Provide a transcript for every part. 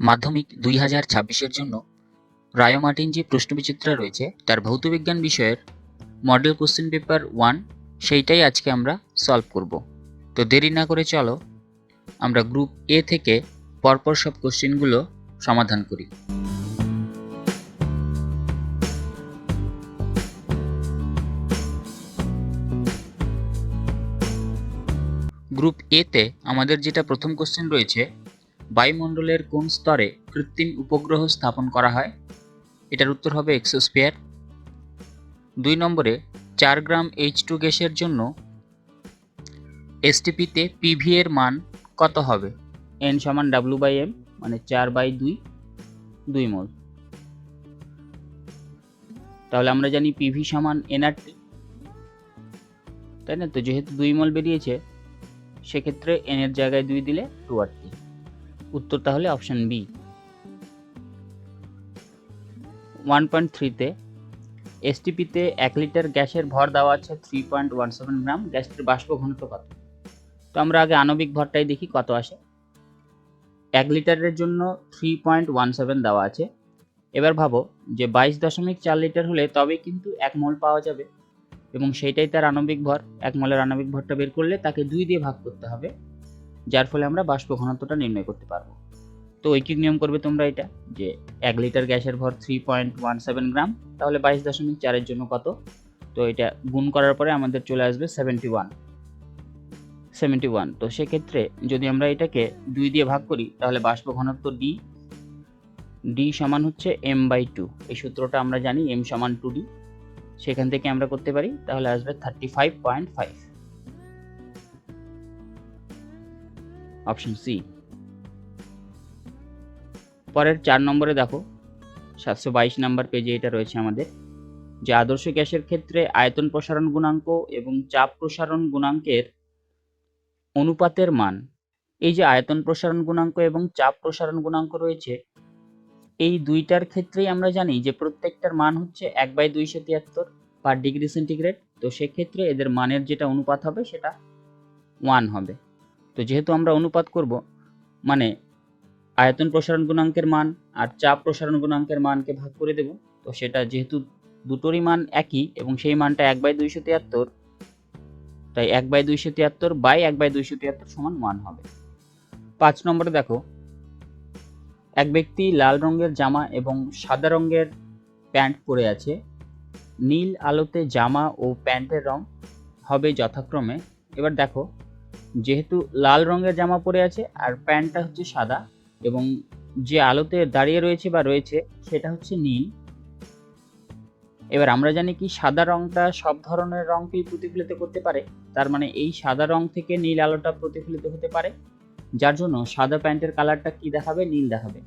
মাধ্যমিক দুই হাজার ছাব্বিশের জন্য রায় মার্টিন যে প্রশ্নবিচিত্রা রয়েছে, তার ভৌতবিজ্ঞান বিষয়ের মডেল কোশ্চেন পেপার ওয়ান সেইটাই আজকে আমরা সলভ করব। তো দেরি না করে চলো, আমরা গ্রুপ এ থেকে পরপর সব কোশ্চেনগুলো সমাধান করি। গ্রুপ এতে আমাদের যেটা প্রথম কোশ্চেন রয়েছে বায়ুমণ্ডলের কোন স্তরে কৃত্রিম উপগ্রহ স্থাপন করা হয়? এটার উত্তর হবে এক্সোস্ফিয়ার। দুই নম্বরে, চার গ্রাম এইচ টু গ্যাসের জন্য এসটিপিতে পিভি এর মান কত হবে? এন সমান ডাব্লু বাই এম মানে চার বাই দুই দুই মোল। তাহলে আমরা জানি পিভি সমান এনআরটি তাই না? তো যেহেতু দুই মোল বেরিয়েছে, সেক্ষেত্রে এন এর জায়গায় দুই দিলে টু আর টি উত্তর তাহলে অপশন বি ওয়ান পয়েন্ট থ্রিতে এসটিপিতে এক লিটার গ্যাসের ভর দেওয়া আছে three point one seven gram, গ্যাসটির বাষ্প ঘনত্ব কত? তো আমরা আগে আণবিক ভরটাই দেখি কত আসে। এক লিটারের জন্য থ্রি পয়েন্ট ওয়ান সেভেন দেওয়া আছে। এবার ভাবো যে বাইশ দশমিক চার লিটার হলে তবে কিন্তু এক মোল পাওয়া যাবে এবং সেইটাই তার আণবিক ভর। এক মোলের আণবিক ভরটা বের করলে তাকে দুই দিয়ে ভাগ করতে হবে। যার ফলে আমরা বাষ্প ঘনত্বটা নির্ণয় করতে পারব। তো ঐকিক নিয়ম করবে তোমরা এটা, যে এক লিটার গ্যাসের ভর three point one seven gram, তাহলে বাইশ দশমিক চারের জন্য কত? তো এটা গুণ করার পরে আমাদের চলে আসবে সেভেন্টি ওয়ান সেভেন্টি ওয়ান তো সেক্ষেত্রে যদি আমরা এটাকে দুই দিয়ে ভাগ করি, তাহলে বাষ্প ঘনত্ব ডি ডি সমান হচ্ছে এম বাই টু এই সূত্রটা আমরা জানি এম সমান টু ডি সেখান থেকে আমরা করতে পারি, তাহলে আসবে thirty five point five option C. পরের চার নম্বরে দেখো, সাতশো বাইশ নম্বর পেজে এটা রয়েছে আমাদের, যে আদর্শ গ্যাসের ক্ষেত্রে আয়তন প্রসারণ গুণাঙ্ক এবং চাপ প্রসারণ গুণাঙ্কের অনুপাতের মান। এই যে আয়তন প্রসারণ গুণাঙ্ক এবং চাপ প্রসারণ গুণাঙ্ক রয়েছে, এই দুইটার ক্ষেত্রেই আমরা জানি যে প্রত্যেকটার মান হচ্ছে এক বাই দুইশো তিয়াত্তর পার ডিগ্রি সেন্টিগ্রেড তো সেক্ষেত্রে এদের মানের যেটা অনুপাত হবে সেটা ওয়ান হবে। তো যেহেতু আমরা অনুপাত করব মানে আয়তন প্রসারণ গুণাঙ্কের মান আর চাপ প্রসারণ গুণাঙ্কের মানকে ভাগ করে দেব, তো সেটা যেহেতু দুটোরই মান একই এবং সেই মানটা এক বাই দুইশো তিয়াত্তর, তাই এক বাই দুইশো তিয়াত্তর বাই এক বাই দুইশো তিয়াত্তর সমান ওয়ান হবে। পাঁচ নম্বরে দেখো, এক ব্যক্তি লাল রঙের জামা এবং সাদা রঙের প্যান্ট পরে আছে। নীল আলোতে জামা ও প্যান্টের রং হবে যথাক্রমে। এবার দেখো যেহেতু লাল রঙের জামা পরে আছে আর প্যান্টটা হচ্ছে সাদা এবং যে আলোতে দাঁড়িয়ে রয়েছে বা রয়েছে সেটা হচ্ছে নীল। এবার আমরা জানি কি সাদা রংটা সব ধরনের রংকেই প্রতিফলিত করতে পারে। তার মানে এই সাদা রং থেকে নীল আলোটা প্রতিফলিত হতে পারে। যার জন্য সাদা প্যান্টের কালারটা কি দেখাবে? নীল দেখাবে।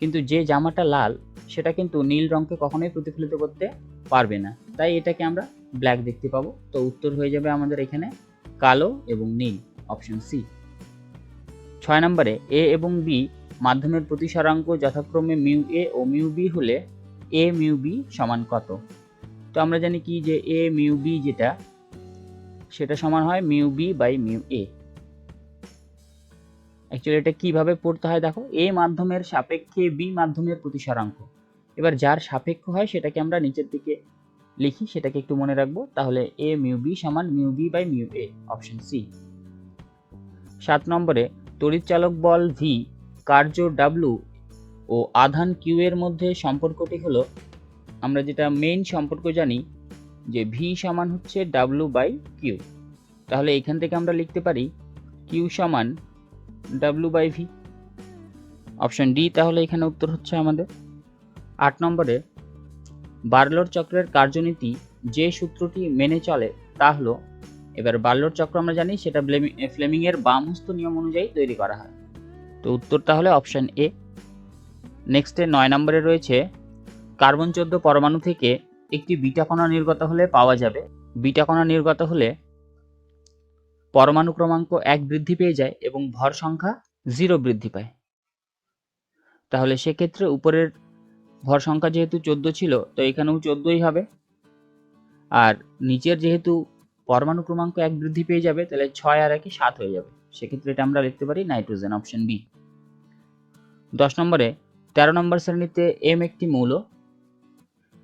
কিন্তু যে জামাটা লাল, সেটা কিন্তু নীল রংকে কখনোই প্রতিফলিত করতে পারবে না। তাই এটাকে আমরা ব্ল্যাক দেখতে পাবো। তো উত্তর হয়ে যাবে আমাদের এখানে কালো এবং নীল। Option C. ছয় নম্বরে, এ এবং বি মাধ্যমের প্রতিসরাঙ্ক যথাক্রমে মিউ এ ও মিউ বি হলে এ মিউ বি সমান কত? তো আমরা জানি কি যে এ মিউ বি যেটা, সেটা সমান হয় mu B by mu A. Actually এটা কীভাবে পড়তে হয় দেখো, এ মাধ্যমের সাপেক্ষে বি মাধ্যমের প্রতিসরাঙ্ক। এবার যার সাপেক্ষ হয় সেটাকে আমরা নিচের দিকে লিখি, সেটাকে একটু মনে রাখব, তাহলে এ মিউ বি সমান mu B by mu A, option C. সাত নম্বরে তড়িৎচালক বল ভি কার্য ডাব্লু ও আধান কিউ এর মধ্যে সম্পর্কটি হলো, আমরা যেটা মেইন সম্পর্ক জানি, যে ভি সমান হচ্ছে ডাব্লু বাই কিউ তাহলে এখান থেকে আমরা লিখতে পারি কিউ সমান W by V option D তাহলে এখানে উত্তর হচ্ছে আমাদের। আট নম্বরে বার্লোর চক্রের কার্যনীতি যে সূত্রটি মেনে চলে তা হলো এবার বার্লোর চক্র আমরা জানি, সেটা ফ্লেমিং এর বামহস্ত নিয়ম অনুযায়ী তৈরি করা হয়। তো উত্তর তাহলে অপশন এ। নেক্সটে নয় নম্বরে রয়েছে, কার্বন চোদ্দ পরমাণু থেকে একটি বিটা কণা নির্গত হলে পাওয়া যাবে। বিটা কণা নির্গত হলে পরমাণু ক্রমাঙ্ক এক বৃদ্ধি পেয়ে যায় এবং ভর সংখ্যা জিরো বৃদ্ধি পায়। তাহলে সেক্ষেত্রে উপরের ভর সংখ্যা যেহেতু চোদ্দ ছিল, তো এখানেও চোদ্দোই হবে। আর নিচের যেহেতু পরমাণু ক্রমাঙ্ক এক বৃদ্ধি পেয়ে যাবে, তাহলে ছয় আর একে সাত হয়ে যাবে। সেক্ষেত্রে এটা আমরা লিখতে পারি নাইট্রোজেন অপশন বি। দশ নম্বরে, তেরো নম্বর শ্রেণীতে এম একটি মৌল।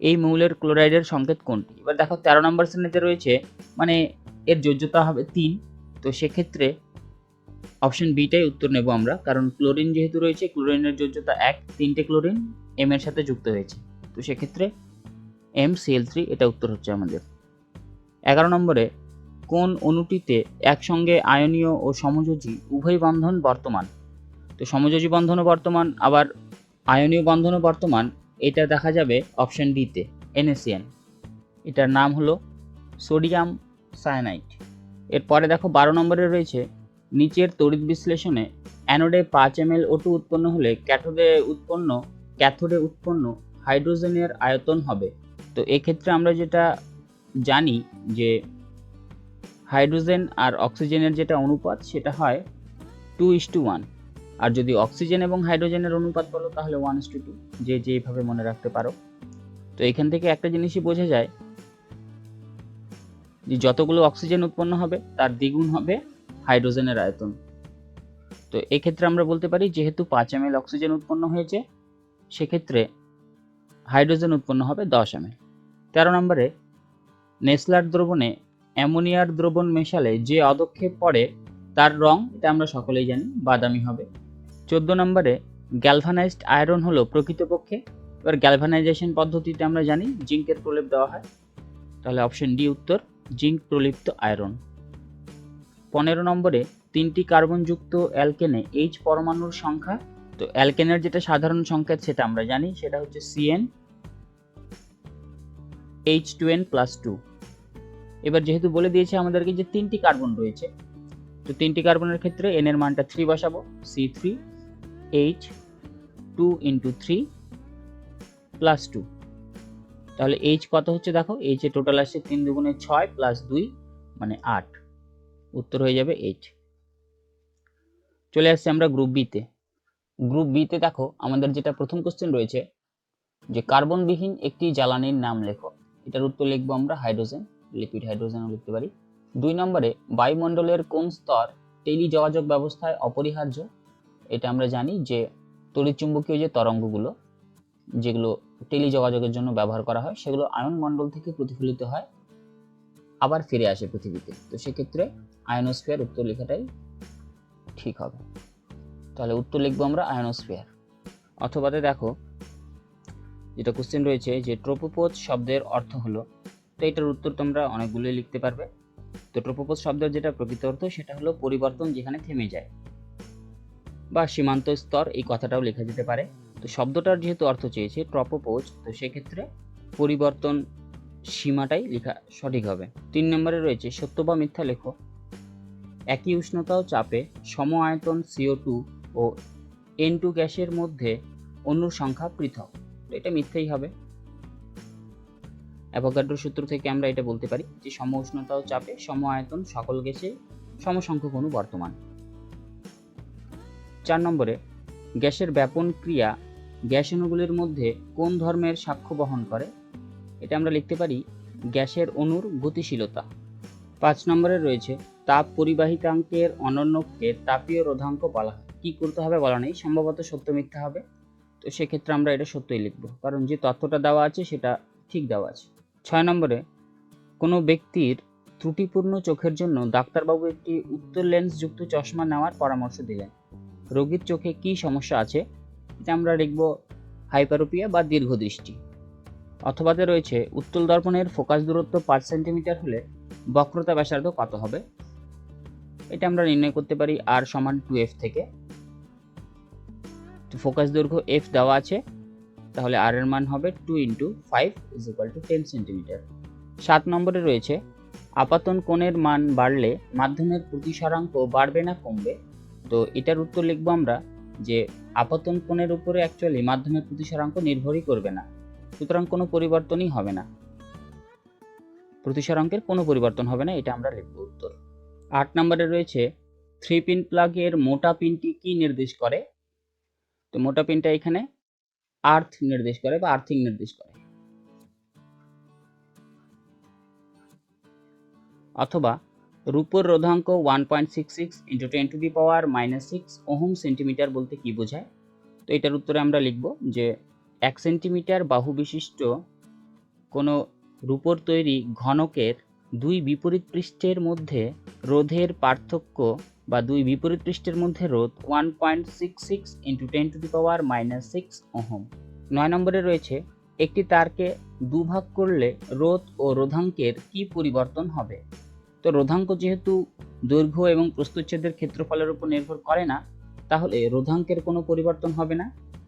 এই মৌলের ক্লোরাইডের সংকেত কোনটি? এবার দেখো, তেরো নম্বর শ্রেণীতে রয়েছে মানে এর যোজ্যতা হবে তিন। তো সেক্ষেত্রে অপশন বিটাই উত্তর নেব আমরা, কারণ ক্লোরিন যেহেতু রয়েছে, ক্লোরিনের যোজ্যতা এক, তিনটে ক্লোরিন এম এর সাথে যুক্ত হয়েছে। তো সেক্ষেত্রে এম সিএল থ্রি, এটা উত্তর হচ্ছে আমাদের। এগারো নম্বরে, কোন অণুটিতে একসঙ্গে আয়নীয় ও সমযোজী উভয় বন্ধন বর্তমান? তো সমযোজী বন্ধনও বর্তমান, আবার আয়নীয় বন্ধনও বর্তমান, এটা দেখা যাবে অপশন ডিতে এনএসিএন এটার নাম হলো সোডিয়াম সায়ানাইড এরপরে দেখো বারো নম্বরে রয়েছে, নিচের তড়িৎ বিশ্লেষণে অ্যানোডে পাঁচ এম এল ওটু উৎপন্ন হলে ক্যাথোডে উৎপন্ন ক্যাথোডে উৎপন্ন হাইড্রোজেনের আয়তন হবে। তো এক্ষেত্রে আমরা যেটা জানি যে হাইড্রোজেন আর অক্সিজেনের যেটা অনুপাত, সেটা হয় টু ইস টু ওয়ান আর যদি অক্সিজেন এবং হাইড্রোজেনের অনুপাত বলো, তাহলে ওয়ান ইস টু টু যে যেভাবে মনে রাখতে পারো। তো এখান থেকে একটা জিনিসই বোঝা যায় যে যতগুলো অক্সিজেন উৎপন্ন হবে, তার দ্বিগুণ হবে হাইড্রোজেনের আয়তন। তো এক্ষেত্রে আমরা বলতে পারি, যেহেতু পাঁচ এম অক্সিজেন উৎপন্ন হয়েছে, সেক্ষেত্রে হাইড্রোজেন উৎপন্ন হবে দশ এম তেরো নম্বরে নেসলার দ্রবণে অ্যামোনিয়ার দ্রবণ মেশালে যে অদক্ষেপ পড়ে, তার রং এটা আমরা সকলেই জানি, বাদামি হবে। চোদ্দ নম্বরে গ্যালভানাইজড আয়রন হলো প্রকৃতপক্ষে। এবার গ্যালভানাইজেশন পদ্ধতিতে আমরা জানি, জিঙ্কের প্রলেপ দেওয়া হয়। তাহলে অপশন ডি উত্তর, জিঙ্ক প্রলিপ্ত আয়রন পনেরো নম্বরে, তিনটি কার্বনযুক্ত অ্যালকেনে এইচ পরমাণুর সংখ্যা। তো অ্যালকেনের যেটা সাধারণ সংকেত সেটা আমরা জানি, সেটা হচ্ছে CN H two N plus two এবার যেহেতু বলে দিয়েছে আমাদেরকে যে তিনটি কার্বন রয়েছে, তো তিনটি কার্বনের ক্ষেত্রে এন এর মানটা থ্রি বসাবো C three H two into three plus two তাহলে এইচ কত হচ্ছে দেখো? এইচ এ টোটাল আসছে তিন দুগুণে ছয় প্লাস দুই মানে আট। উত্তর হয়ে যাবে এইচ চলে আসছে আমরা গ্রুপ বিতে গ্রুপ বিতে দেখো আমাদের যেটা প্রথম কোশ্চেন রয়েছে, যে কার্বনবিহীন একটি জ্বালানির নাম লেখো। এটার উত্তর লিখব আমরা হাইড্রোজেন লিকুইড হাইড্রোজেনও লিখতে পারি। দুই নম্বরে, বায়ুমণ্ডলের কোন স্তর টেলি যোগাযোগ ব্যবস্থায় অপরিহার্য? এটা আমরা জানি যে তড়িৎচুম্বকীয় যে তরঙ্গগুলো, যেগুলো টেলি যোগাযোগের জন্য ব্যবহার করা হয়, সেগুলো আয়ন মণ্ডল থেকে প্রতিফলিত হয়, আবার ফিরে আসে পৃথিবীতে। তো সেক্ষেত্রে আয়নোস্ফিয়ার উত্তর লেখাটাই ঠিক হবে। তাহলে উত্তর লিখব আমরা আয়নোস্ফিয়ার। অথবাতে দেখো, যেটা কোশ্চেন রয়েছে যে ট্রোপোপোজ শব্দের অর্থ হলো তো এটার উত্তর তোমরা অনেকগুলোই লিখতে পারবে। তো ট্রোপোপোজ শব্দের যেটা প্রকৃত অর্থ, সেটা হলো পরিবর্তন যেখানে থেমে যায় বা সীমান্ত স্তর, এই কথাটাও লেখা যেতে পারে। তো শব্দটার যেহেতু অর্থ চেয়েছে ট্রপোপোজ তো সেক্ষেত্রে পরিবর্তন সীমাটাই লেখা সঠিক হবে। তিন নম্বরে রয়েছে, সত্য বা মিথ্যা লেখো। একই উষ্ণতা ও চাপে সম আয়তন সিও টু ও এন টু গ্যাসের মধ্যে অণুর সংখ্যা পৃথক। এটা মিথ্যাই হবে। অ্যাভোগাড্রো সূত্র থেকে আমরা এটা বলতে পারি যে সম উষ্ণতা ও চাপে, সম আয়তন সকল গ্যাসে, সমসংখ্যক অণু বর্তমান। চার নম্বরে, গ্যাসের ব্যাপন ক্রিয়া গ্যাস অণুগুলির মধ্যে কোন ধর্মের সাক্ষ্য বহন করে? এটা আমরা লিখতে পারি গ্যাসের অণুর গতিশীলতা। পাঁচ নম্বরে রয়েছে, তাপ পরিবাহিতাঙ্কের অনন্যকে তাপীয় রোধাঙ্ক বলা হয়। কী করতে হবে বলা নেই, সম্ভবত সত্য মিথ্যা হবে। তো সেক্ষেত্রে আমরা এটা সত্যই লিখব। কারণ যে তথ্যটা দেওয়া আছে সেটা ঠিক দেওয়া আছে। ছয় নম্বরে, কোনো ব্যক্তির ত্রুটিপূর্ণ চোখের জন্য ডাক্তারবাবু একটি উত্তর লেন্সযুক্ত চশমা নেওয়ার পরামর্শ দিলেন। রোগীর চোখে কী সমস্যা আছে, এটা আমরা লিখব হাইপারোপিয়া বা দীর্ঘদৃষ্টি। অথবাতে রয়েছে, উত্তল দর্পণের ফোকাস দূরত্ব পাঁচ সেন্টিমিটার হলে বক্রতা ব্যাসার্ধ কত হবে? এটা আমরা নির্ণয় করতে পারি আর সমান টু এফ থেকে। ফোকাস দৈর্ঘ্য এফ দেওয়া আছে। তাহলে আর এর মান হবে two into five is equal to ten centimetre সাত নম্বরে রয়েছে, আপাতন কোণের মান বাড়লে মাধ্যমের প্রতিসরাঙ্ক বাড়বে না কমবে? তো এটার উত্তর লিখব আমরা যে আপাতন কোণের উপরে অ্যাকচুয়ালি মাধ্যমের প্রতিসরাঙ্ক নির্ভরই করবে না। সুতরাং কোনো পরিবর্তনই হবে না। প্রতিসরাঙ্কের কোনো পরিবর্তন হবে না, এটা আমরা লিখব উত্তর। আট নম্বরে রয়েছে থ্রি পিন প্লাগের মোটা পিনটি কি নির্দেশ করে? তো মোটা পিনটা এখানে আর্থ নির্দেশ করে বা আর্থিং নির্দেশ করে। অথবা রূপর রোধাঙ্ক one point six six into ten to the power minus six ohm centimetre বলতে কি বোঝায়? তো এটার উত্তরে আমরা লিখব যে এক সেন্টিমিটার বাহু বিশিষ্ট কোনো রূপোর তৈরি ঘনকের দুই বিপরীত পৃষ্ঠের মধ্যে রোধের পার্থক্য বা দুই বিপরীত পৃষ্ঠের মধ্যে রোধ one point six six into ten to the power minus six ohm নয় নম্বরে রয়েছে, একটি তারকে দুভাগ করলে রোধ ও রোধাঙ্কের কি পরিবর্তন হবে? তো রোধাঙ্ক যেহেতু দৈর্ঘ্য এবং প্রস্তুচ্ছেদের ক্ষেত্রফলের উপর নির্ভর করে না, তাহলে রোধাঙ্কের কোনো পরিবর্তন হবে না,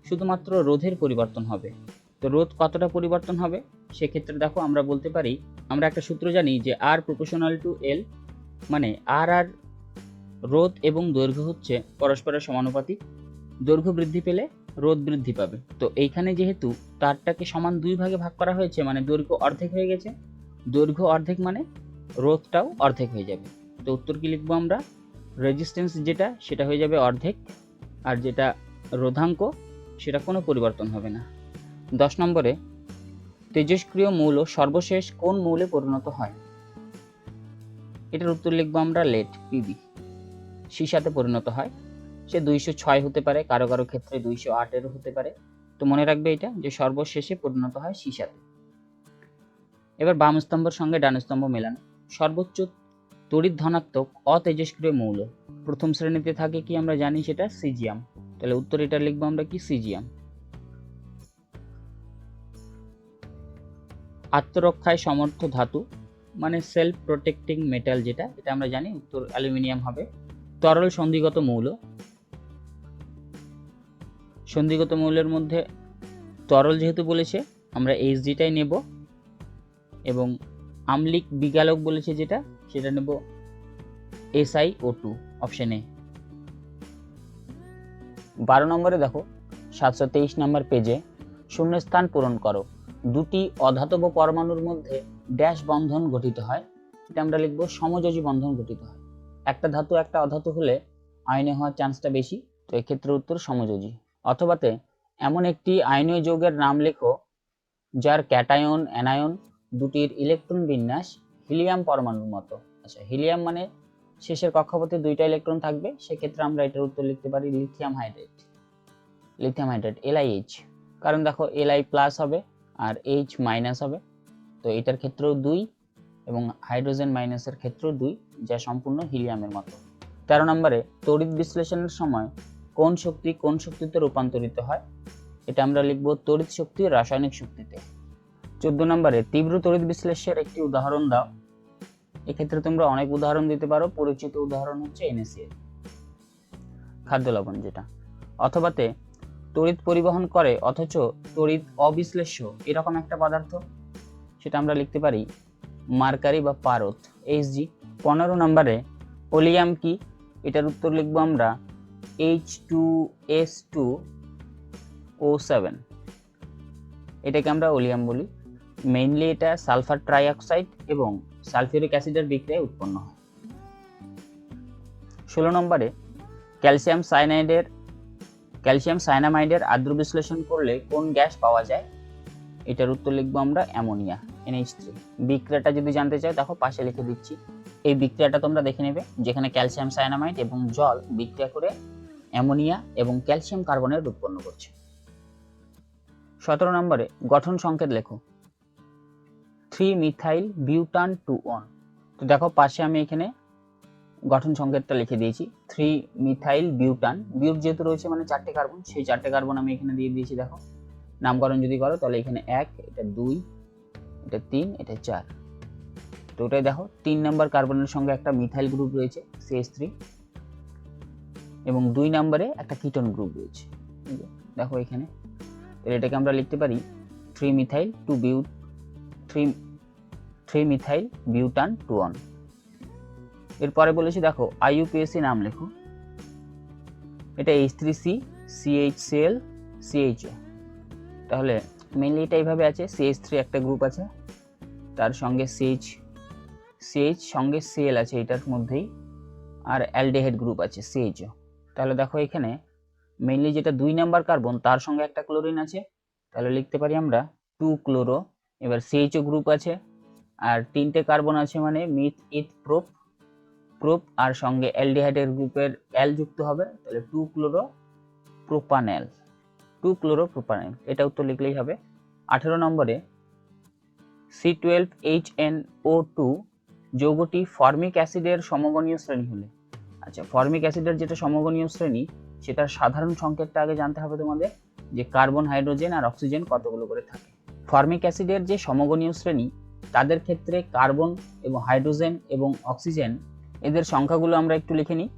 শুধুমাত্র রোধের পরিবর্তন হবে। তো রোধ কতটা পরিবর্তন হবে? সেক্ষেত্রে দেখো আমরা বলতে পারি, আমরা একটা সূত্র জানি যে আর প্রপোর্শনাল টু এল মানে আর আর রোধ এবং দৈর্ঘ্য হচ্ছে পরস্পরের সমানুপাতিক। দৈর্ঘ্য বৃদ্ধি পেলে রোধ বৃদ্ধি পাবে। তো এইখানে যেহেতু তারটাকে সমান দুই ভাগে ভাগ করা হয়েছে মানে দৈর্ঘ্য অর্ধেক হয়ে গেছে, দৈর্ঘ্য অর্ধেক মানে রোধটাও অর্ধেক হয়ে যাবে। তো উত্তর কি লিখব আমরা? রেজিস্ট্যান্স যেটা, সেটা হয়ে যাবে অর্ধেক, আর যেটা রোধাঙ্ক, সেটা কোনো পরিবর্তন হবে না। দশ নম্বরে তেজস্ক্রিয় মৌল সর্বশেষ কোন মৌলে পরিণত হয়? এটার উত্তর লিখব আমরা লেট পিবি। সীসাতে পরিণত হয়। সে দুইশো ছয় হতে পারে, কারও কারও ক্ষেত্রে দুইশো আটেরও হতে পারে। তো মনে রাখবে এটা, যে সর্বশেষে পরিণত হয় সীসাতে এবার বাম স্তম্ভের সঙ্গে ডান স্তম্ভ মেলানো। সর্বোচ্চ তড়িৎ ধনাত্মক অতেজস্ক্রিয় মৌল। প্রথম শ্রেণীতে থাকে কি আমরা জানি সেটা সিজিয়াম। তাহলে উত্তর এটা লিখব আমরা কি সিজিয়াম। আত্মরক্ষায় সমর্থ ধাতু মানে সেলফ প্রোটেক্টিং মেটাল যেটা, এটা আমরা জানি, উত্তর অ্যালুমিনিয়াম হবে। তরল সন্ধিগত মৌল। সন্ধিগত মৌলের মধ্যে তরল যেহেতু বলেছে, আমরা এইচডিটাই নেব। এবং আমলিক বিগালক বলেছে যেটা, সেটা নেব এসআই ও টু অপশানে বারো নম্বরে দেখো, সাতশো তেইশ নম্বর পেজে শূন্যস্থান পূরণ করো। দুটি অধাতব পরমাণুর মধ্যে ড্যাশ বন্ধন গঠিত হয়। এটা আমরা লিখব সমযোজী বন্ধন গঠিত হয়। একটা ধাতু, একটা অধাতু হলে আয়নে হওয়ার চান্সটা বেশি, তো এক্ষেত্রে উত্তর সমযোজী। অথবাতে এমন একটি আয়নীয় যৌগের নাম লেখো, যার ক্যাটায়ন, অ্যানায়ন দুটির ইলেকট্রন বিন্যাস হিলিয়াম পরমাণুর মতো। আচ্ছা হিলিয়াম মানে শেষের কক্ষপথে দুইটা ইলেকট্রন থাকবে, সেক্ষেত্রে আমরা এটার উত্তর লিখতে পারি lithium hydrate lithium hydrate LIH কারণ দেখো এলআই প্লাস হবে আর এইচ মাইনাস হবে। তো এটার ক্ষেত্রেও দুই এবং হাইড্রোজেন মাইনাসের ক্ষেত্রেও দুই, যা সম্পূর্ণ হিলিয়ামের মতো। তেরো নম্বরে তড়িৎ বিশ্লেষণের সময় কোন শক্তি কোন শক্তিতে রূপান্তরিত হয়? এটা আমরা লিখব তড়িৎ শক্তি রাসায়নিক শক্তিতে। চোদ্দ নম্বরে তীব্র তড়িৎ বিশ্লেষের একটি উদাহরণ দাও। এক্ষেত্রে তোমরা অনেক উদাহরণ দিতে পারো। পরিচিত উদাহরণ হচ্ছে এনএসিএল খাদ্য লবণ যেটা। অথবাতে তড়িৎ পরিবহন করে, অথচ তড়িৎ অবিশ্লেষ্য, এরকম একটা পদার্থ। সেটা আমরা লিখতে পারি মার্কারি বা পারদ এইচজি পনেরো নম্বরে, ওলিয়াম কি? এটার উত্তর লিখব আমরা H two S two O seven এটাকে আমরা ওলিয়াম বলি। মেইনলি এটা সালফার ট্রাইঅক্সাইড এবং সালফিউরিক অ্যাসিডের বিক্রিয়ায় উৎপন্ন হয়। ষোলো নম্বরে, ক্যালসিয়াম সায়ানাইডের ক্যালসিয়াম সায়ানামাইডের আদ্র বিশ্লেষণ করলে কোন গ্যাস পাওয়া যায়? এটার উত্তর লিখব আমরা অ্যামোনিয়া এনএইচ থ্রি বিক্রিয়াটা যদি জানতে চাও দেখো পাশে লিখে দিচ্ছি। এই বিক্রিয়াটা তোমরা দেখে নেবে, যেখানে ক্যালসিয়াম সায়ানামাইড এবং জল বিক্রিয়া করে অ্যামোনিয়া এবং ক্যালসিয়াম কার্বনের উৎপন্ন করছে। সতেরো নম্বরে, গঠন সংকেত লেখো। Three methyl butane two one তো দেখো পাশে আমি এখানে গঠন সংকেতটা লিখে দিয়েছি। থ্রি মিথাইল বিউটান বিউট যেহেতু রয়েছে মানে চারটে কার্বন সেই চারটে কার্বন আমি এখানে দিয়ে দিয়েছি, দেখো। নামকরণ যদি করো, তাহলে এখানে এক, এটা দুই, এটা তিন, এটা চার। তো ওটাই দেখো, তিন নম্বর কার্বনের সঙ্গে একটা মিথাইল গ্রুপ রয়েছে সিএস থ্রি এবং দুই নম্বরে একটা কিটন গ্রুপ রয়েছে। দেখো এখানে। এটাকে আমরা লিখতে পারি three methyl two বিউট three three methyl butane two one এরপরে বলেছি, দেখো আইইউপিএসসি নাম লেখো। এটা এইচ থ্রি সি সিএইচ তাহলে মেনলি এটা এইভাবে আছে সিএইচ থ্রি একটা গ্রুপ আছে, তার সঙ্গে সিএইচ সিএইচ সঙ্গে সিএল আছে এটার মধ্যেই, আর অ্যালডেহেড গ্রুপ আছে সিএইচও তাহলে দেখো এখানে মেনলি যেটা দুই নাম্বার কার্বন তার সঙ্গে একটা ক্লোরিন আছে। তাহলে লিখতে পারি আমরা টু ক্লোরো এবার সিএইচও গ্রুপ আছে, আর তিনটে কার্বন আছে মানে মিথ ইথ প্রোপ প্রোপ আর সঙ্গে অ্যালডিহাইডের গ্রুপের অ্যাল যুক্ত হবে, তাহলে two chloro propanal two chloropropanal এটা উত্তর লিখলেই হবে। আঠেরো নম্বরে C twelve H N O two যৌগটি formic অ্যাসিডের সমগণীয় শ্রেণি হলে। আচ্ছা ফর্মিক অ্যাসিডের যেটা সমগণীয় শ্রেণি, সেটার সাধারণ সংকেতটা আগে জানতে হবে তোমাদের, যে কার্বন, হাইড্রোজেন আর অক্সিজেন কতগুলো করে থাকে। ফর্মিক অ্যাসিডের যে সমগণীয় শ্রেণি, তাদের ক্ষেত্রে কার্বন এবং হাইড্রোজেন এবং অক্সিজেন এদের সংখ্যাগুলো আমরা একটু লিখে নিই।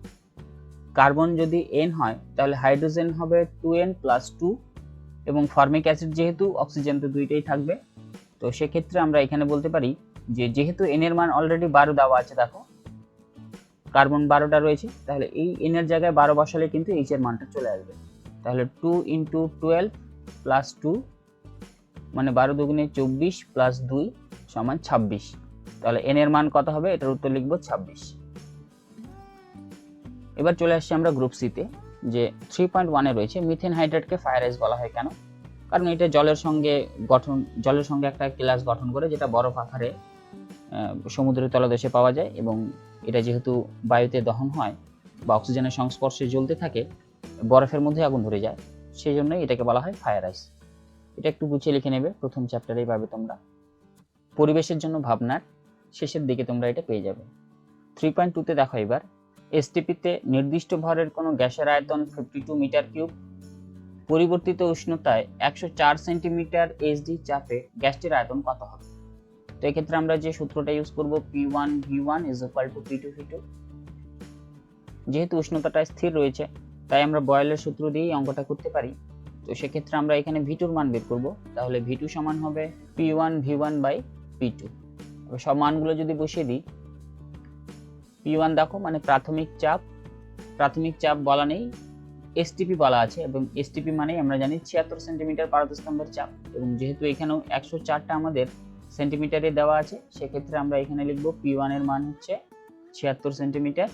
কার্বন যদি এন হয়, তাহলে হাইড্রোজেন হবে টু এন প্লাস টু এবং ফর্মিক অ্যাসিড যেহেতু অক্সিজেন তো দুইটাই থাকবে। তো সেক্ষেত্রে আমরা এখানে বলতে পারি যে যেহেতু এন এর মান অলরেডি বারো দেওয়া আছে, দেখো। কার্বন বারোটা রয়েছে, তাহলে এই এন এর জায়গায় বারো বসালে কিন্তু এইচ এর মানটা চলে আসবে। তাহলে two into twelve plus two মানে বারো দুগুণে চব্বিশ প্লাস দুই সমান ছাব্বিশ। তাহলে এন এর মান কত হবে? এটার উত্তর লিখব ছাব্বিশ। এবার চলে আসছি আমরা গ্রুপ সিতে যে থ্রি পয়েন্ট ওয়ানে রয়েছে মিথেন হাইড্রেটকে ফায়ার আইস বলা হয় কেন? কারণ এটা জলের সঙ্গে গঠন, জলের সঙ্গে একটা ক্লাস গঠন করে, যেটা বরফ আকারে সমুদ্রের তলদেশে পাওয়া যায় এবং এটা যেহেতু বায়ুতে দহন হয় বা অক্সিজেনের সংস্পর্শে জ্বলতে থাকে, বরফের মধ্যে আগুন ধরে যায়। সেই জন্যই এটাকে বলা হয় ফায়ার আইস এটা একটু গুছিয়ে লিখে নেবে, প্রথম চ্যাপ্টারেই পাবে তোমরা। পরিবেশের জন্য ভাবনার শেষের দিকে তোমরা এটা পেয়ে যাবে। থ্রি পয়েন্ট টুতে দেখো এবার এসটিপিতে নির্দিষ্ট ভরের কোনো গ্যাসের আয়তন ফিফটি টু মিটার কিউব, পরিবর্তিত উষ্ণতায় একশো চার সেন্টিমিটার এইচডি চাপে গ্যাসটির আয়তন কত হবে? তো এক্ষেত্রে আমরা যে সূত্রটা ইউজ করব P one V one is equal to P two V two যেহেতু উষ্ণতাটা স্থির রয়েছে, তাই আমরা বয়েলের সূত্র দিয়েই অঙ্কটা করতে পারি। তো সেক্ষেত্রে আমরা এখানে ভি টুর মান বের করব, তাহলে ভি সমান হবে P one V one by P two সব মানগুলো যদি বসিয়ে দিই পি ওয়ান দেখো মানে প্রাথমিক চাপ। প্রাথমিক চাপ বলা নেই এসটিপি বলা আছে এবং এসটিপি মানেই আমরা জানি ছিয়াত্তর সেন্টিমিটার পারদস্তম্ভের চাপ। এবং যেহেতু এখানেও একশো চারটা আমাদের সেন্টিমিটারে দেওয়া আছে, সেক্ষেত্রে আমরা এখানে লিখব পি ওয়ানের মান হচ্ছে ছিয়াত্তর সেন্টিমিটার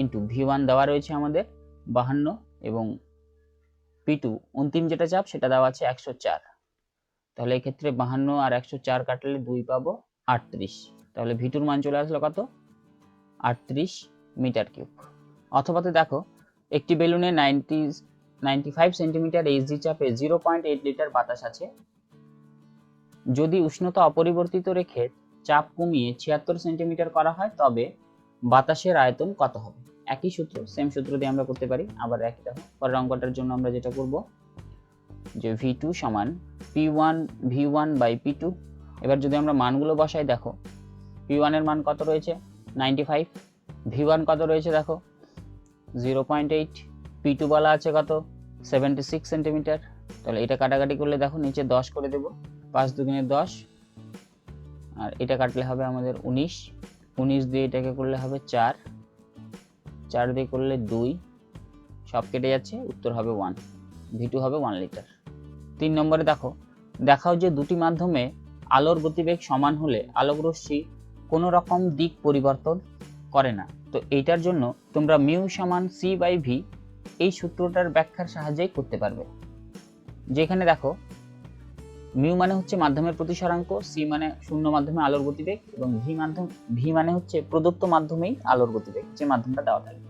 ইন্টু ভি ওয়ান দেওয়া রয়েছে আমাদের বাহান্ন এবং পি টু অন্তিম যেটা চাপ, সেটা দেওয়া আছে একশো চার। তাহলে এক্ষেত্রে বাহান্ন আর একশো চার কাটলে দুই পাবো আটত্রিশ। তাহলে ভিটুর মান চলে আসলো কত? আটত্রিশ মিটার কিউব। অথবাতে দেখো, একটি বেলুনে ninety ninety five centimetre HD চাপে জিরো পয়েন্ট এইট লিটার বাতাস আছে। যদি উষ্ণতা অপরিবর্তিত রেখে চাপ কমিয়ে ছিয়াত্তর সেন্টিমিটার করা হয়, তবে বাতাসের আয়তন কত হবে? একই সূত্র সেম সূত্র দিয়ে আমরা করতে পারি। আবার একই দেখো, পরের অঙ্কটার জন্য আমরা যেটা করব, যে ভি টু সমান P one V one by P two এবার যদি আমরা মানগুলো বসাই, দেখো পি ওয়ানের মান কত রয়েছে? নাইনটি ফাইভ ভি ওয়ান কত রয়েছে দেখো? Zero point eight P two বলা আছে কত? সেভেন্টি সিক্স সেন্টিমিটার তাহলে এটা কাটাকাটি করলে দেখো নিচে দশ করে দেব। পাঁচ দুগুণে দশ। আর এটা কাটলে হবে আমাদের উনিশ। উনিশ দিয়ে এটাকে করলে হবে চার। চার দিয়ে করলে দুই। সব কেটে যাচ্ছে, উত্তর হবে ওয়ান ভি টু হবে ওয়ান লিটার তিন নম্বরে দেখো, দেখাও যে দুটি মাধ্যমে আলোর গতিবেগ সমান হলে আলোকরশ্মি কোনো রকম দিক পরিবর্তন করে না। তো এইটার জন্য তোমরা মিউ সমান সি বাই ভি এই সূত্রটার ব্যাখ্যার সাহায্যেই করতে পারবে। যেখানে দেখো, মিউ মানে হচ্ছে মাধ্যমের প্রতিসরাঙ্ক, সি মানে শূন্য মাধ্যমে আলোর গতিবেগ এবং ভি মাধ্যম, ভি মানে হচ্ছে প্রদত্ত মাধ্যমেই আলোর গতিবেগ যে মাধ্যমটা দেওয়া থাকে।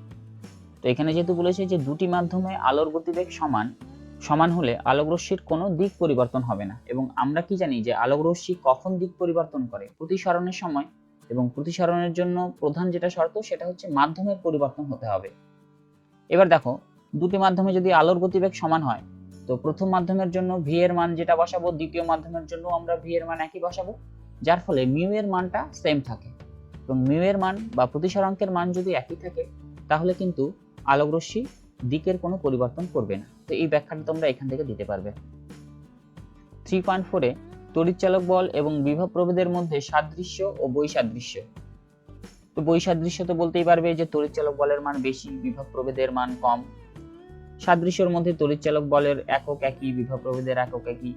তো এখানে যেহেতু বলেছে যে দুটি মাধ্যমে আলোর গতিবেগ সমান সমান হলে আলোকরশ্মির কোনো দিক পরিবর্তন হবে না। এবং আমরা কি জানি যে আলোকরশ্মি কখন দিক পরিবর্তন করে? প্রতিসরণের সময় এবং প্রতিসরণের জন্য প্রধান যেটা শর্ত সেটা হচ্ছে মাধ্যমের পরিবর্তন হতে হবে। এবার দেখো, দুটি মাধ্যমে যদি আলোর গতিবেগ সমান হয়, তো প্রথম মাধ্যমের জন্য ভি এর মান যেটা বসাবো, দ্বিতীয় মাধ্যমের জন্য আমরা ভি এর মান একই বসাবো, যার ফলে মিউ এর মানটা সেম থাকে। এবং মিউ এর মান বা প্রতিসরাঙ্কের মান যদি একই থাকে, তাহলে কিন্তু আলোকরশ্মি দিকের কোনো পরিবর্তন করবে না। তো এই ব্যাখ্যাটা তোমরা এখান থেকে দিতে পারবে। থ্রি পয়েন্ট ফোরে তড়িৎচালক বল এবং বিভব প্রভেদের মধ্যে সাদৃশ্য ও বৈসাদৃশ্য। তো বৈসাদৃশ্য তো বলতেই পারবে যে তড়িৎচালক বলের মান বেশি, বিভব প্রভেদের মান কম। সাদৃশ্যর মধ্যে তড়িৎচালক বলের একক একই, বিভব প্রভেদের একক একই।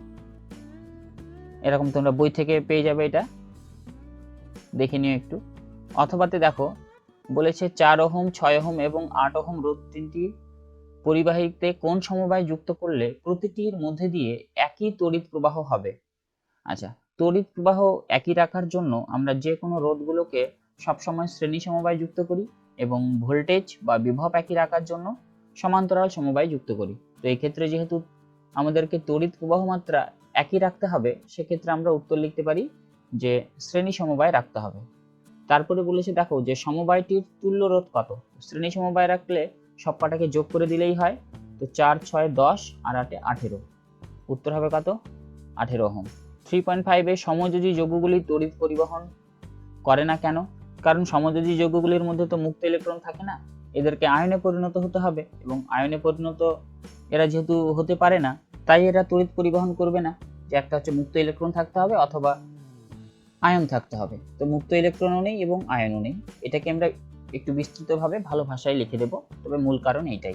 এরকম তোমরা বই থেকে পেয়ে যাবে এটা। দেখে নিও একটু। অথবাতে দেখো, বলেছে চার ওহম, ছয় ওহম এবং আট ওহম রোধ তিনটি পরিবাহীতে কোন সমবায় যুক্ত করলে প্রতিটির মধ্যে দিয়ে একই তড়িৎ প্রবাহ হবে? আচ্ছা তড়িৎ প্রবাহ একই রাখার জন্য আমরা যে কোনো রোধগুলোকে সবসময় শ্রেণি সমবায় যুক্ত করি এবং ভোল্টেজ বা বিভব একই রাখার জন্য সমান্তরাল সমবায় যুক্ত করি। তো এই ক্ষেত্রে যেহেতু আমাদেরকে তড়িৎ প্রবাহ মাত্রা একই রাখতে হবে, সেক্ষেত্রে আমরা উত্তর লিখতে পারি যে শ্রেণি সমবায় রাখতে হবে। তারপরে বলেছে, দেখো যে সমবায়টির তুল্য রোধ কত? শ্রেণি সমবায় রাখলে সব কটাকে যোগ করে দিলেই হয়। তো চার, ছয়, দশ আর আটে আঠেরো। উত্তর হবে কত? আঠেরো ওহম। থ্রি পয়েন্ট ফাইভে সমযোজী যৌগগুলি তড়িৎ পরিবহন করে না কেন? কারণ সমযোজী যৌগগুলির মধ্যে তো মুক্ত ইলেকট্রন থাকে না। এদেরকে আয়নে পরিণত হতে হবে এবং আয়নে পরিণত এরা যেহেতু হতে পারে না, তাই এরা তড়িৎ পরিবহন করবে না, যে একটা হচ্ছে মুক্ত ইলেকট্রন থাকতে হবে অথবা আয়ন থাকতে হবে। তো মুক্ত ইলেকট্রনও নেই এবং আয়নও নেই। এটাকে আমরা একটু বিস্তৃতভাবে ভালো ভাষায় লিখে দেব, তবে মূল কারণ এইটাই।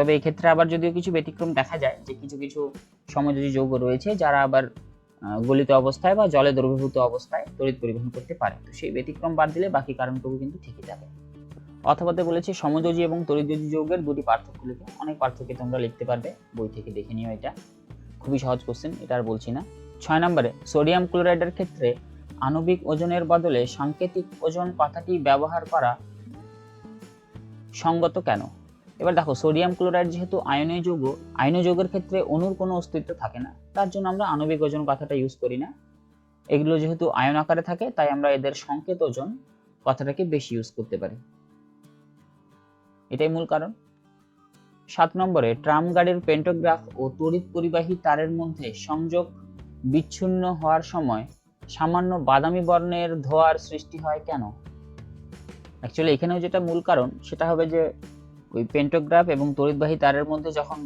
তবে এই ক্ষেত্রে আবার যদিও কিছু ব্যতিক্রম দেখা যায় যে কিছু কিছু সমযোজী যৌগ রয়েছে, যারা আবার গলিত অবস্থায় বা জলে দ্রবীভূত অবস্থায় তড়িৎ পরিবহন করতে পারে। তো সেই ব্যতিক্রম বাদ দিলে বাকি কারণটুকু কিন্তু ঠিকই থাকে। অথবাতে বলেছে সমযোজী এবং তড়িৎযোজী যৌগের দুটি পার্থক্য লিখে অনেক পার্থক্য তোমরা লিখতে পারবে। বই থেকে দেখে নিও এটা। খুবই সহজ কোশ্চেন এটা আর বলছি না। ছয় নম্বরে, সোডিয়াম ক্লোরাইডের ক্ষেত্রে আণবিক ওজনের বদলে সাংকেতিক ওজন কথাটি ব্যবহার করা সঙ্গত কেন? এবার দেখো সোডিয়াম ক্লোরাইড যেহেতু আয়নীয় যৌগ আয়নীয় যৌগের ক্ষেত্রে অণুর কোনো অস্তিত্ব থাকে না। তার জন্য আমরা আণবিক ওজন কথাটা ইউজ করি না। এগুলো যেহেতু আয়ন আকারে থাকে, তাই আমরা এদের সংকেত ওজন কথাটাকে বেশি ইউজ করতে পারি। এটাই মূল কারণ। সাত নম্বরে, ট্রাম গাড়ির পেন্টোগ্রাফ ও তড়িৎ পরিবাহী তারের মধ্যে সংযোগ বিচ্ছিন্ন হওয়ার সময় সামান্য বাদামি বর্ণের ধোঁয়ার সৃষ্টি হয় কেন? অ্যাকচুয়ালি এখানেও যেটা মূল কারণ, সেটা হবে যে ওই পেন্টোগ্রাফ এবং তড়িৎবাহী তারের মধ্যে যখন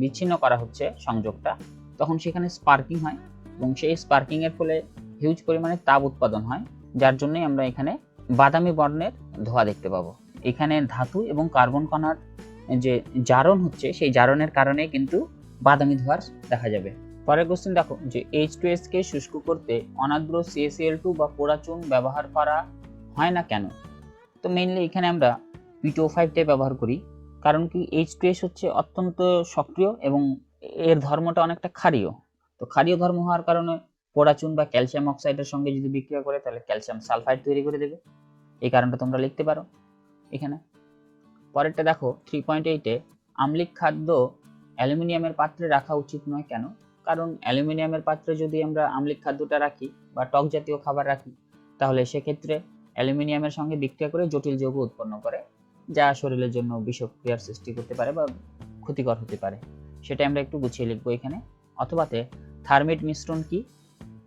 বিচ্ছিন্ন করা হচ্ছে সংযোগটা, তখন সেখানে স্পার্কিং হয় এবং সেই স্পার্কিং এর ফলে হিউজ পরিমাণে তাপ উৎপাদন হয়, যার জন্যই আমরা এখানে বাদামি বর্ণের ধোঁয়া দেখতে পাবো। এখানে ধাতু এবং কার্বন কণার যে জারণ হচ্ছে, সেই জারণের কারণে কিন্তু বাদামি ধোঁয়ার দেখা যাবে। পরের কোশ্চেন দেখো, যে এইচ টু এস কে শুষ্ক করতে অনাদ্র সিএসিএল টু বা পোড়া চুন ব্যবহার করা হয় না কেন? তো মেইনলি এখানে আমরা পিটো ফাইভটাই ব্যবহার করি। কারণ কি এইচ টু এস হচ্ছে অত্যন্ত সক্রিয় এবং এর ধর্মটা অনেকটা ক্ষারীয়। তো ক্ষারীয় ধর্ম হওয়ার কারণে পোড়া চুন বা ক্যালসিয়াম অক্সাইডের সঙ্গে যদি বিক্রিয়া করে, তাহলে ক্যালসিয়াম সালফাইড তৈরি করে দেবে। এই কারণটা তোমরা লিখতে পারো এখানে। পরেরটা দেখো থ্রি পয়েন্ট এইটে আম্লিক খাদ্য অ্যালুমিনিয়ামের পাত্রে রাখা উচিত নয় কেন? কারণ অ্যালুমিনিয়ামের পাত্রে যদি আমরা আম্লিক খাদ্যটা রাখি বা টক জাতীয় খাবার রাখি, তাহলে সেক্ষেত্রে অ্যালুমিনিয়ামের সঙ্গে বিক্রিয়া করে জটিল যৌগ উৎপন্ন করে। যা শরীরের জন্য বিষক্রিয়ার সৃষ্টি করতে পারে বা ক্ষতিকর হতে পারে। সেটা আমরা একটু গুছিয়ে লিখব এখানে। অথবাতে থার্মিট মিশ্রণ কি?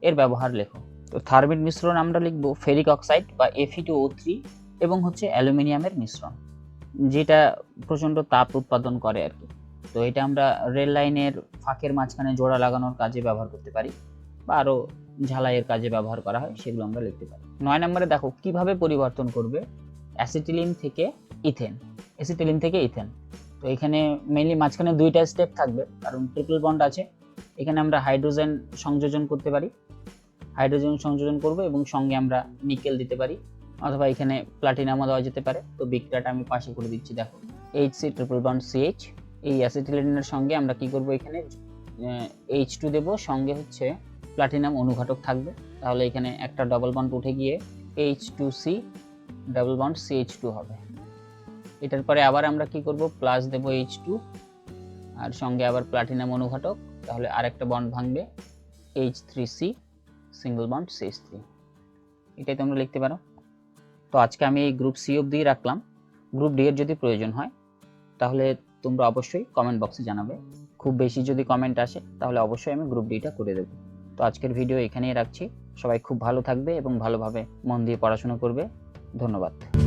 এর ব্যবহার লেখো। তো থার্মিট মিশ্রণ আমরা লিখব ফেরিক অক্সাইড বা এফি টু ও থ্রি এবং হচ্ছে অ্যালুমিনিয়ামের মিশ্রণ, যেটা প্রচণ্ড তাপ উৎপাদন করে আর কি। তো এটা আমরা রেল লাইনের ফাঁকের মাঝখানে জোড়া লাগানোর কাজে ব্যবহার করতে পারি বা আরও ঝালাইয়ের কাজে ব্যবহার করা হয়, সেগুলো আমরা লিখতে পারি। নয় নম্বরে দেখো, কীভাবে পরিবর্তন করবে? অ্যাসিটিলিন থেকে ইথেন, অ্যাসিটিলিন থেকে ইথেন। তো এখানে মেইনলি মাঝখানে দুইটা স্টেপ থাকবে, কারণ ট্রিপল বন্ড আছে। এখানে আমরা হাইড্রোজেন সংযোজন করতে পারি। হাইড্রোজেন সংযোজন করব এবং সঙ্গে আমরা নিকেল দিতে পারি, অথবা এখানে প্লাটিনামও দেওয়া যেতে পারে। তো বিক্রিয়াটা আমি পাশে করে দিচ্ছি, দেখো। H C triple bond CH এই অ্যাসিটিলিনের সঙ্গে আমরা কি করব এখানে? এইচ টু দেবো, সঙ্গে হচ্ছে প্লাটিনাম অনুঘটক থাকবে। তাহলে এখানে একটা ডবল বন্ড উঠে গিয়ে H two C double bond CH two হবে। এটার পরে আবার আমরা কি করব? প্লাস দেবো এইচ টু আর সঙ্গে আবার প্লাটিনাম অনুঘটক, তাহলে আরেকটা বন্ড ভাঙবে H three C single bond CH three এটাই তোমরা লিখতে পারো। তো আজকে আমি এই গ্রুপ সি অবধি রাখলাম। গ্রুপ ডি এর যদি প্রয়োজন হয়, তাহলে তোমরা অবশ্যই কমেন্ট বক্সে জানাবে। খুব বেশি যদি কমেন্ট আসে, তাহলে অবশ্যই আমি গ্রুপ ডিটা করে দেবো। তো আজকের ভিডিও এখানেই রাখছি। সবাই খুব ভালো থাকবে এবং ভালোভাবে মন দিয়ে পড়াশোনা করবে। ধন্যবাদ।